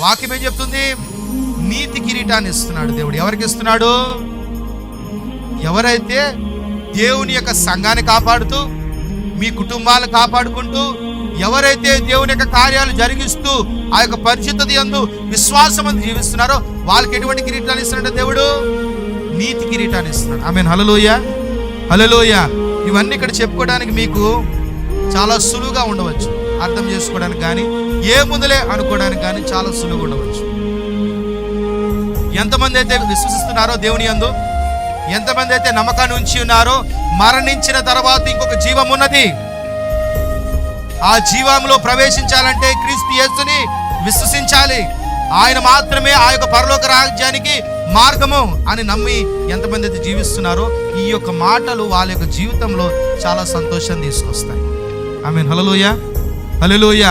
వాక్యం ఏం చెప్తుంది? నీతి కిరీటాన్ని ఇస్తున్నాడు దేవుడు. ఎవరికి ఇస్తున్నాడు? ఎవరైతే దేవుని యొక్క సంఘాన్ని కాపాడుతూ మీ కుటుంబాలు కాపాడుకుంటూ ఎవరైతే దేవుని యొక్క కార్యాలు జరిగిస్తూ ఆ యొక్క పరిశుద్ధత ఎందు విశ్వాసం జీవిస్తున్నారో వాళ్ళకి ఎటువంటి కిరీటాన్ని ఇస్తున్నాడు దేవుడు? నీతి కిరీటాన్ని ఇస్తున్నాడు. ఐ మీన్ హలలోయ హలలోయ ఇవన్నీ ఇక్కడ చెప్పుకోవడానికి మీకు చాలా సులువుగా ఉండవచ్చు. అర్థం చేసుకోవడానికి కానీ ఏ ముందులే అనుకోవడానికి కానీ చాలా సులువుగా ఉండవచ్చు. ఎంతమంది అయితే విశ్వసిస్తున్నారో దేవుని యందు ఎంతమంది అయితే నమ్మకాన్ని ఉంచి ఉన్నారో మరణించిన తర్వాత ఇంకొక జీవం ఉన్నది. ఆ జీవంలో ప్రవేశించాలంటే క్రీస్తు యేసుని విశ్వసించాలి. ఆయన మాత్రమే ఆ యొక్క పరలోక రాజ్యానికి మార్గము అని నమ్మి ఎంతమంది అయితే జీవిస్తున్నారో ఈ యొక్క మాటలు వాళ్ళ యొక్క జీవితంలో చాలా సంతోషాన్ని తీసుకొస్తాయి. ఐ మీన్ హలలోయ హలలోయ